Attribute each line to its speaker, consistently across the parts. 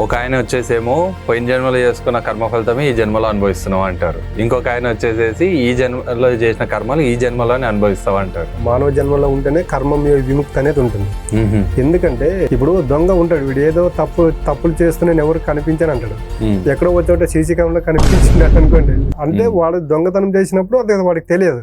Speaker 1: ఒక ఆయన వచ్చేసేమో పోయిన జన్మలో చేసుకున్న కర్మ ఫలితమే ఈ జన్మలో అనుభవిస్తున్నాం అంటారు. ఇంకొక ఆయన వచ్చేసేసి ఈ జన్మలో చేసిన కర్మలు ఈ జన్మలోనే అనుభవిస్తాం అంటారు
Speaker 2: మానవ జన్మలో ఉంటేనే కర్మం విముక్తి అనేది ఉంటుంది. ఎందుకంటే ఇప్పుడు దొంగ ఉంటాడు వీడు ఏదో తప్పు తప్పులు చేస్తూ నేను ఎవరు కనిపించాను అంటాడు. ఎక్కడో వచ్చే సీసీ కెమెరా కనిపించింది అనుకోండి. అంటే వాడు దొంగతనం చేసినప్పుడు అది వాడికి తెలియదు.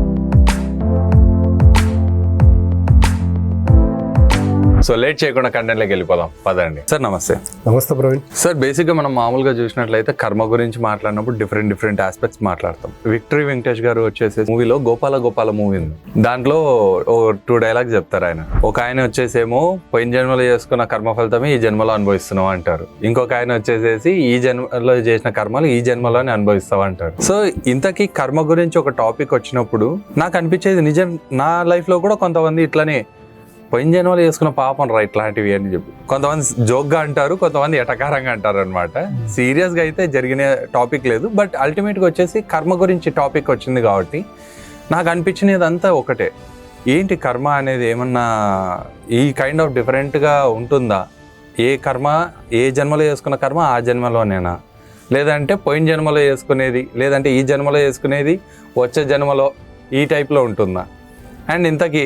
Speaker 1: సో లేట్ చేయకుండా కంటెంట్లోకి వెళ్ళిపోదాం. పదండి. సార్ నమస్తే.
Speaker 2: నమస్తే ప్రవీణ్.
Speaker 1: సార్ బేసిక్గా మనం మామూలుగా చూసినట్లయితే కర్మ గురించి మాట్లాడినప్పుడు డిఫరెంట్ డిఫరెంట్ ఆస్పెక్ట్స్ మాట్లాడతాం. విక్టరీ వెంకటేష్ గారు వచ్చేసి మూవీలో గోపాల గోపాల మూవీ ఉంది. దాంట్లో ఓ టూ డైలాగ్స్ చెప్తారు ఆయన. ఒక ఆయన వచ్చేసేమో పోయిన జన్మలో చేసుకున్న కర్మ ఫలితమే ఈ జన్మలో అనుభవిస్తున్నాం అంటారు. ఇంకొక ఆయన వచ్చేసేసి ఈ జన్మలో చేసిన కర్మలు ఈ జన్మలోనే అనుభవిస్తాం అంటారు. సో ఇంతకీ కర్మ గురించి ఒక టాపిక్ వచ్చినప్పుడు నాకు అనిపించేది నిజం నా లైఫ్లో కూడా కొంతమంది ఇట్లనే పోయిన జన్మలో చేసుకున్న పాపం రా ఇట్లాంటివి అని చెప్పి. కొంతమంది జోక్గా అంటారు కొంతమంది ఎటకారంగా అంటారు అనమాట సీరియస్గా అయితే జరిగిన టాపిక్ లేదు బట్ అల్టిమేట్గా వచ్చేసి కర్మ గురించి టాపిక్ వచ్చింది కాబట్టి నాకు అనిపించినది అంతా ఒకటే. ఏంటి కర్మ అనేది ఏమన్నా ఈ కైండ్ ఆఫ్ డిఫరెంట్గా ఉంటుందా? ఏ కర్మ ఏ జన్మలో చేసుకున్న కర్మ ఆ జన్మలోనేనా? లేదంటే పోయిన జన్మలో చేసుకునేది లేదంటే ఈ జన్మలో చేసుకునేది వచ్చే జన్మలో ఈ టైప్లో ఉంటుందా? అండ్ ఇంతకీ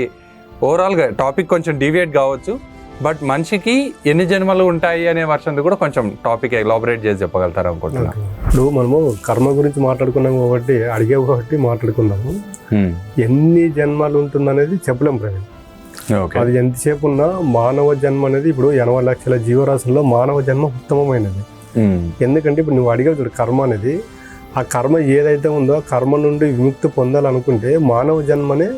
Speaker 1: ఓవరాల్గా టాపిక్ కొంచెం డివియేట్ కావచ్చు బట్ మనిషికి ఎన్ని జన్మలు ఉంటాయి అనే వర్షం కూడా కొంచెం టాపిక్ ఎలాబరేట్ చేసి చెప్పగలుగుతారు అనుకుంటున్నా.
Speaker 2: ఇప్పుడు మనము కర్మ గురించి మాట్లాడుకున్నాము కాబట్టి అడిగే కాబట్టి మాట్లాడుకున్నాము
Speaker 1: Hmm.
Speaker 2: ఎన్ని జన్మలు ఉంటుందనేది చెప్పలేం ప్రవీణ్.
Speaker 1: ఓకే
Speaker 2: అది ఎంతసేపు ఉన్నా మానవ జన్మ అనేది ఇప్పుడు ఎనభై లక్షల జీవరాశుల్లో మానవ జన్మ ఉత్తమమైనది.
Speaker 1: Hmm.
Speaker 2: ఎందుకంటే ఇప్పుడు నువ్వు అడిగావు చూడు కర్మ అనేది ఆ కర్మ ఏదైతే ఉందో ఆ కర్మ నుండి విముక్తి పొందాలనుకుంటే మానవ జన్మనే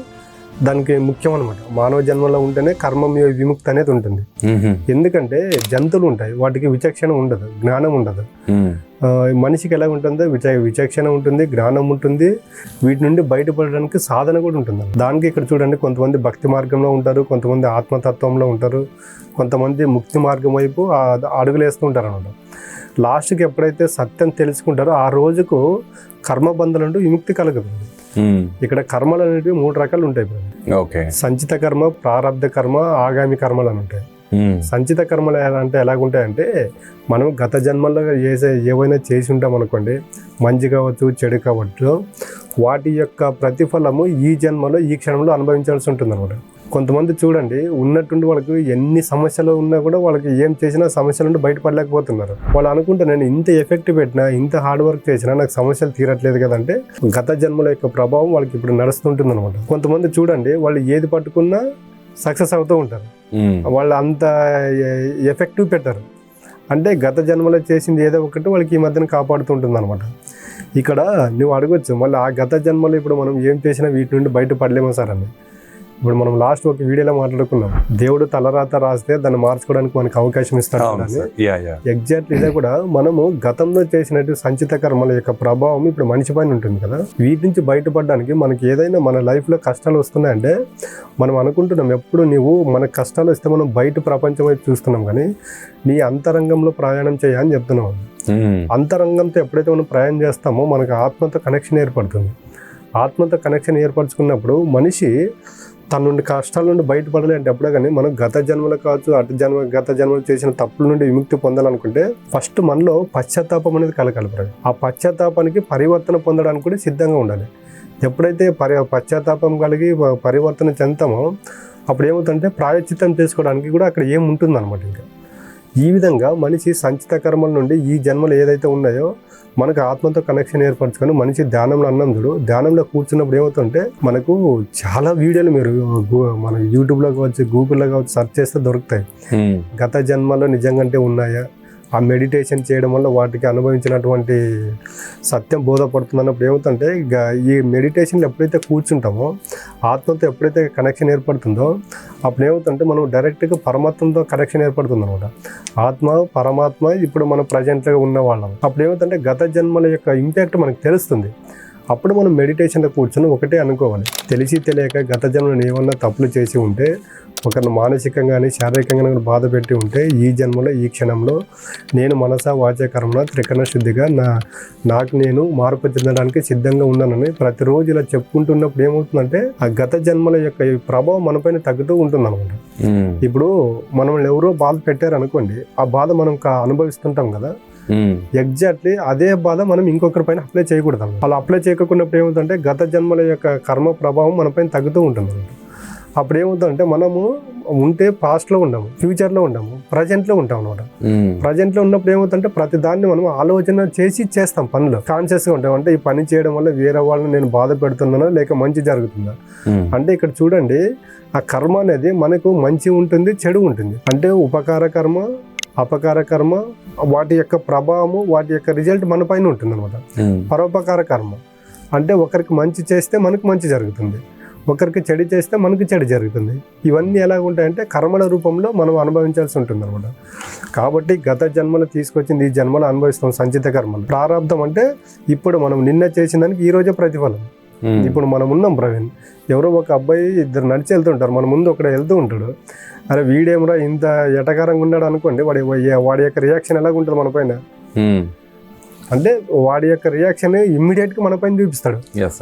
Speaker 2: దానికి ముఖ్యం అనమాట మానవ జన్మలో ఉంటేనే కర్మ విముక్తి అనేది ఉంటుంది. ఎందుకంటే జంతువులు ఉంటాయి వాటికి విచక్షణ ఉండదు జ్ఞానం ఉండదు. మనిషికి ఎలా ఉంటుందో విచ విచక్షణ ఉంటుంది జ్ఞానం ఉంటుంది. వీటి నుండి బయటపడడానికి సాధన కూడా ఉంటుంది. దానికి ఇక్కడ చూడండి కొంతమంది భక్తి మార్గంలో ఉంటారు కొంతమంది ఆత్మతత్వంలో ఉంటారు కొంతమంది ముక్తి మార్గం వైపు ఆ అడుగులు వేస్తూ ఉంటారు అనమాట లాస్ట్కి ఎప్పుడైతే సత్యం తెలుసుకుంటారో ఆ రోజుకు కర్మబంధం నుండి విముక్తి కలుగుతుంది. ఇక్కడ కర్మలు అనేవి మూడు రకాలు ఉంటాయి
Speaker 1: ఓకే
Speaker 2: సంచిత కర్మ ప్రారంధ కర్మ ఆగామి కర్మలు అని ఉంటాయి.
Speaker 1: Hmm.
Speaker 2: సంచిత కర్మలు ఎలా అంటే ఎలాగుంటాయంటే మనం గత జన్మల్లో చేసే ఏవైనా చేసి ఉంటాం అనుకోండి మంచి కావచ్చు చెడు కావచ్చు వాటి యొక్క ప్రతిఫలము ఈ జన్మలో ఈ క్షణంలో అనుభవించాల్సి ఉంటుంది అనమాట కొంతమంది చూడండి ఉన్నట్టుండి వాళ్ళకి ఎన్ని సమస్యలు ఉన్నా కూడా వాళ్ళకి ఏం చేసినా సమస్యల నుండి బయటపడలేకపోతున్నారు. వాళ్ళు అనుకుంటే నేను ఇంత ఎఫెక్ట్ పెట్టినా ఇంత హార్డ్ వర్క్ చేసినా నాకు సమస్యలు తీరట్లేదు కదంటే గత జన్మల యొక్క ప్రభావం వాళ్ళకి ఇప్పుడు నడుస్తుంటుంది అనమాట కొంతమంది చూడండి వాళ్ళు ఏది పట్టుకున్నా సక్సెస్ అవుతూ ఉంటారు. వాళ్ళు అంత ఎఫెక్టివ్ పెట్టారు. అంటే గత జన్మలో చేసింది ఏదో ఒకటి వాళ్ళకి ఈ మధ్యన కాపాడుతుంటుంది అనమాట ఇక్కడ నువ్వు అడగొచ్చు మళ్ళీ ఆ గత జన్మలో ఇప్పుడు మనం ఏం చేసినా వీటి నుండి బయటపడలేమో సార్ అని. ఇప్పుడు మనం లాస్ట్ ఒక వీడియోలో మాట్లాడుకున్నాం. దేవుడు తలరాత రాస్తే దాన్ని మార్చుకోవడానికి మనకు అవకాశం ఇస్తాడు ఎగ్జాక్ట్లీ ఇదే కూడా మనము గతంలో చేసినట్టు సంచిత కర్మల యొక్క ప్రభావం ఇప్పుడు మనిషి పైన ఉంటుంది కదా. వీటి నుంచి బయటపడడానికి మనకి ఏదైనా మన లైఫ్లో కష్టాలు వస్తున్నాయంటే మనం అనుకుంటున్నాం ఎప్పుడు నీవు మన కష్టాలు వస్తే మనం బయట ప్రపంచం వైపు చూస్తున్నాం కానీ నీ అంతరంగంలో ప్రయాణం చేయని చెప్తున్నాం.
Speaker 1: Hmm.
Speaker 2: అంతరంగంతో ఎప్పుడైతే మనం ప్రయాణం చేస్తామో మనకు ఆత్మతో కనెక్షన్ ఏర్పడుతుంది. ఆత్మతో కనెక్షన్ ఏర్పరచుకున్నప్పుడు మనిషి తన నుండి కష్టాల నుండి బయటపడాలి అంటే ఎప్పుడో కానీ మనం గత జన్మలు కావచ్చు అటు జన్మ గత జన్మలు చేసిన తప్పుల నుండి విముక్తి పొందాలనుకుంటే ఫస్ట్ మనలో పశ్చాత్తాపం అనేది కలగలపడాలి ఆ పశ్చాత్తాపానికి పరివర్తన పొందడానికి కూడా సిద్ధంగా ఉండాలి. ఎప్పుడైతే పరి పశ్చాత్తాపం కలిగి పరివర్తన చెందుతామో అప్పుడు ఏమవుతుందంటే ప్రాయచిత్తం చేసుకోవడానికి కూడా అక్కడ ఏముంటుంది అనమాట ఇంకా. ఈ విధంగా మనిషి సంచిత కర్మల నుండి ఈ జన్మలు ఏదైతే ఉన్నాయో మనకు ఆత్మతో కనెక్షన్ ఏర్పరచుకొని మనిషి ధ్యానంలో అన్నం చూడు ధ్యానంలో కూర్చున్నప్పుడు ఏమవుతుంటే మనకు చాలా వీడియోలు మీరు మన యూట్యూబ్లో కావచ్చు గూగుల్లో కావచ్చు సెర్చ్ చేస్తే దొరుకుతాయి. గత జన్మలో నిజంగానే ఉన్నాయా ఆ మెడిటేషన్ చేయడం వల్ల వాటికి అనుభవించినటువంటి సత్యం బోధపడుతుంది అన్నప్పుడు ఏమవుతుంటే ఇక ఈ మెడిటేషన్లో ఎప్పుడైతే కూర్చుంటామో ఆత్మతో ఎప్పుడైతే కనెక్షన్ ఏర్పడుతుందో అప్పుడు ఏమవుతుంటే మనం డైరెక్ట్గా పరమాత్మతో కనెక్షన్ ఏర్పడుతుంది అనమాట ఆత్మ పరమాత్మ ఇప్పుడు మనం ప్రజెంట్గా ఉన్న వాళ్ళం అప్పుడు ఏమవుతుంటే గత జన్మల యొక్క ఇంపాక్ట్ మనకు తెలుస్తుంది. అప్పుడు మనం మెడిటేషన్లో కూర్చొని ఒకటే అనుకోవాలి. తెలిసి తెలియక గత జన్మలో ఏమన్నా తప్పులు చేసి ఉంటే ఒకరిని మానసికంగా కానీ శారీరకంగా బాధ పెట్టి ఉంటే ఈ జన్మలో ఈ క్షణంలో నేను మనసా వాచకర్మ త్రికరణ శుద్ధిగా నా నాకు నేను మార్పు చెందడానికి సిద్ధంగా ఉన్నానని ప్రతిరోజు ఇలా చెప్పుకుంటున్నప్పుడు ఏమవుతుందంటే ఆ గత జన్మల యొక్క ప్రభావం మనపైన తగ్గుతూ ఉంటుంది అనమాట ఇప్పుడు మనల్ని ఎవరో బాధ పెట్టారు అనుకోండి ఆ బాధ మనం కా- అనుభవిస్తుంటాం కదా ఎగ్జాక్ట్లీ అదే బాధ మనం ఇంకొకరి పైన అప్లై చేయకూడదు. అలా అప్లై చేయకున్నప్పుడు ఏమవుతుందంటే గత జన్మల యొక్క కర్మ ప్రభావం మన పైన తగ్గుతూ ఉంటుంది. అప్పుడు ఏమవుతుందంటే మనము ఉంటే పాస్ట్లో ఉండము ఫ్యూచర్లో ఉండము ప్రజెంట్లో ఉంటాం అనమాట ప్రజెంట్లో ఉన్నప్పుడు ఏమవుతుందంటే ప్రతి దాన్ని మనం ఆలోచన చేసి చేస్తాం పనులు. కాన్షియస్గా ఉంటాం. అంటే ఈ పని చేయడం వల్ల వేరే వాళ్ళని నేను బాధ పెడుతున్నానా లేక మంచి జరుగుతుందా?
Speaker 1: ఉమ్,
Speaker 2: అంటే ఇక్కడ చూడండి ఆ కర్మ అనేది మనకు మంచి ఉంటుంది చెడు ఉంటుంది. అంటే ఉపకార కర్మ అపకార కర్మ వాటి యొక్క ప్రభావము వాటి యొక్క రిజల్ట్ మన పైన ఉంటుంది అనమాట పరోపకార కర్మ. అంటే ఒకరికి మంచి చేస్తే మనకు మంచి జరుగుతుంది. ఒకరికి చెడు చేస్తే మనకు చెడు జరుగుతుంది. ఇవన్నీ ఎలా ఉంటాయంటే కర్మల రూపంలో మనం అనుభవించాల్సి ఉంటుంది అనమాట కాబట్టి గత జన్మలు తీసుకొచ్చింది ఈ జన్మలు అనుభవిస్తాం సంచిత కర్మలు. ప్రారంధం అంటే ఇప్పుడు మనం నిన్న చేసిన దానికి ఈ రోజే ప్రతిఫలం. ఇప్పుడు మనం ఉన్నాం ప్రవీణ్. ఎవరో ఒక అబ్బాయి ఇద్దరు నడిచి వెళ్తుంటారు. మన ముందు ఒకడు వెళ్తూ ఉంటాడు. అరే వీడేమరా ఇంత ఎటకారంగా ఉన్నాడు అనుకోండి వాడి వాడి యొక్క రియాక్షన్ ఎలా ఉంటుంది మన పైన? అంటే వాడి యొక్క రియాక్షన్ ఇమ్మీడియట్గా మన పైన చూపిస్తాడు.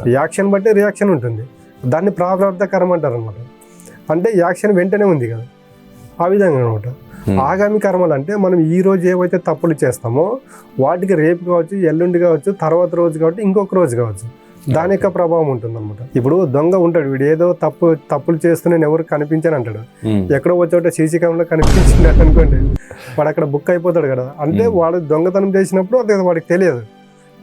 Speaker 2: యాక్షన్ బట్టి రియాక్షన్ ఉంటుంది. దాన్ని ప్రారంభకరం అంటారు అనమాట అంటే యాక్షన్ వెంటనే ఉంది కదా. ఆ విధంగా అనమాట ఆగామి కర్మలు అంటే మనం ఈ రోజు ఏవైతే తప్పులు చేస్తామో వాటికి రేపు కావచ్చు ఎల్లుండి కావచ్చు తర్వాత రోజు కావచ్చు ఇంకొక రోజు కావచ్చు. దాని యొక్క ప్రభావం ఉంటుంది అనమాట ఇప్పుడు దొంగ ఉంటాడు వీడు ఏదో తప్పు తప్పులు చేస్తూ నేను ఎవరు కనిపించాను అంటాడు. ఎక్కడో వచ్చే సీసీ కెమెరా కనిపించింది అనుకోండి వాడు అక్కడ బుక్ అయిపోతాడు కదా. అంటే వాడు దొంగతనం చేసినప్పుడు అది వాడికి తెలియదు.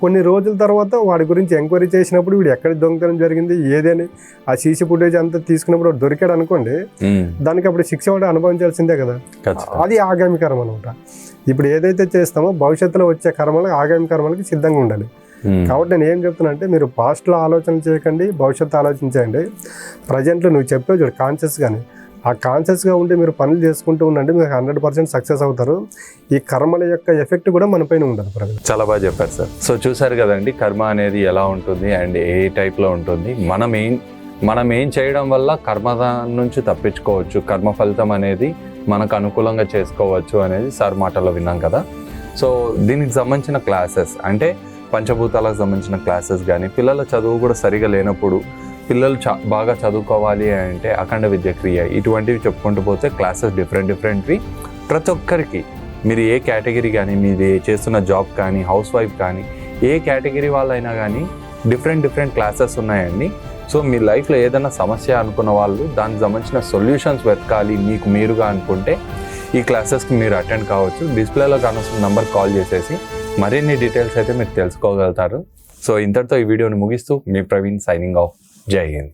Speaker 2: కొన్ని రోజుల తర్వాత వాడి గురించి ఎంక్వైరీ చేసినప్పుడు వీడు ఎక్కడ దొంగతనం జరిగింది ఏదని ఆ సీసీ ఫుటేజ్ అంతా తీసుకున్నప్పుడు వాడు దొరికాడు అనుకోండి దానికి అప్పుడు శిక్ష వాడు అనుభవించాల్సిందే కదా. అది ఆగామి కర్మ అనమాట ఇప్పుడు ఏదైతే చేస్తామో భవిష్యత్తులో వచ్చే కర్మలు ఆగామి కర్మలకి సిద్ధంగా ఉండాలి. కాబట్టి నేను ఏం చెప్తున్నా అంటే మీరు పాస్ట్లో ఆలోచన చేయకండి భవిష్యత్తు ఆలోచించండి ప్రజెంట్లో నువ్వు చెప్పే చూడు కాన్షియస్ కానీ ఆ కాన్షియస్గా ఉండి మీరు పనులు చేసుకుంటూ ఉండండి మీరు హండ్రెడ్ పర్సెంట్ సక్సెస్ అవుతారు. ఈ కర్మల యొక్క ఎఫెక్ట్ కూడా మన పైన ఉండదు ప్రజలు.
Speaker 1: చాలా బాగా చెప్పారు సార్. సో చూసారు కదండి కర్మ అనేది ఎలా ఉంటుంది అండ్ ఏ టైప్లో ఉంటుంది. మనం ఏం మనం ఏం చేయడం వల్ల కర్మ నుంచి తప్పించుకోవచ్చు కర్మ ఫలితం అనేది మనకు అనుకూలంగా చేసుకోవచ్చు అనేది సార్ మాటలో విన్నాం కదా. సో దీనికి సంబంధించిన క్లాసెస్ అంటే పంచభూతాలకు సంబంధించిన క్లాసెస్ కానీ పిల్లల చదువు కూడా సరిగా లేనప్పుడు పిల్లలు చ బాగా చదువుకోవాలి అంటే అఖండ విద్య క్రియ ఇటువంటివి చెప్పుకుంటూ పోతే క్లాసెస్ డిఫరెంట్ డిఫరెంట్వి ప్రతి ఒక్కరికి మీరు ఏ కేటగిరీ కానీ మీది చేస్తున్న జాబ్ కానీ హౌస్ వైఫ్ కానీ ఏ కేటగిరీ వాళ్ళైనా కానీ డిఫరెంట్ డిఫరెంట్ క్లాసెస్ ఉన్నాయండి. సో మీ లైఫ్లో ఏదైనా సమస్య అనుకున్న వాళ్ళు దానికి సంబంధించిన సొల్యూషన్స్ వెతకాలి మీకు మీరుగా అనుకుంటే ఈ క్లాసెస్కి మీరు అటెండ్ కావచ్చు. డిస్ప్లేలో కానొస్తున్న నంబర్ కాల్ చేసేసి మరిన్ని డీటెయిల్స్ అయితే మీరు తెలుసుకోగలుగుతారు. సో ఇంతటితో ఈ వీడియోని ముగిస్తూ మీ ప్రవీణ్ సైనింగ్ ఆఫ్ జై హింద్.